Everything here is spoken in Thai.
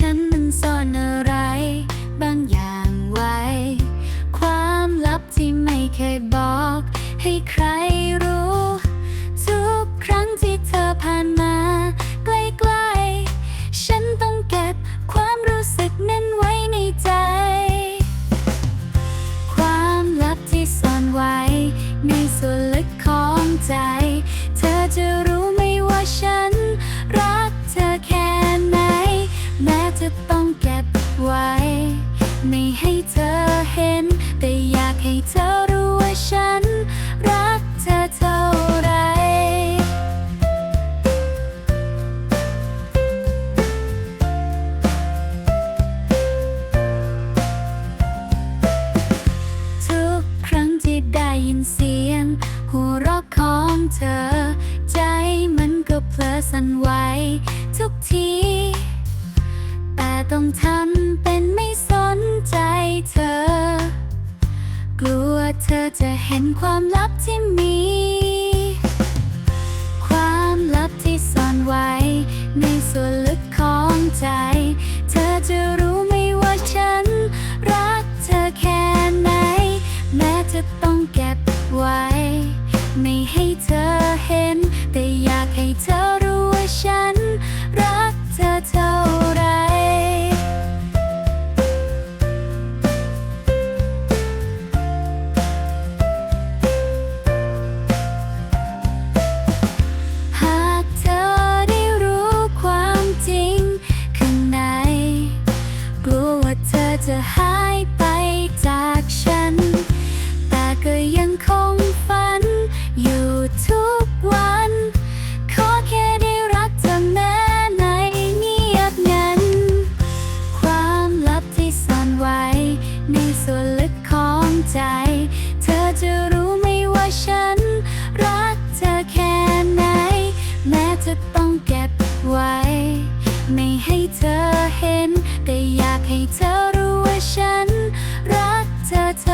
ฉันมันซ่อนอะไร บางอย่างไว้ ความลับที่ไม่เคยบอกให้ใคร สียง หัวเราะของเธอ ใจมันก็เพลอสั่นไหวทุกที แต่ต้องทำเป็นไม่สนใจเธอ กลัวเธอจะเห็นความลับที่มี ไว้ ไม่ให้เธอเห็น แต่อยากให้เธอรู้ว่าฉัน รักเธอเท่าไร หากเธอได้รู้ความจริง ข้างใน กลัวว่าเธอจะหา เธอเห็น แต่อยากให้เธอรู้ว่าฉันรักเธอ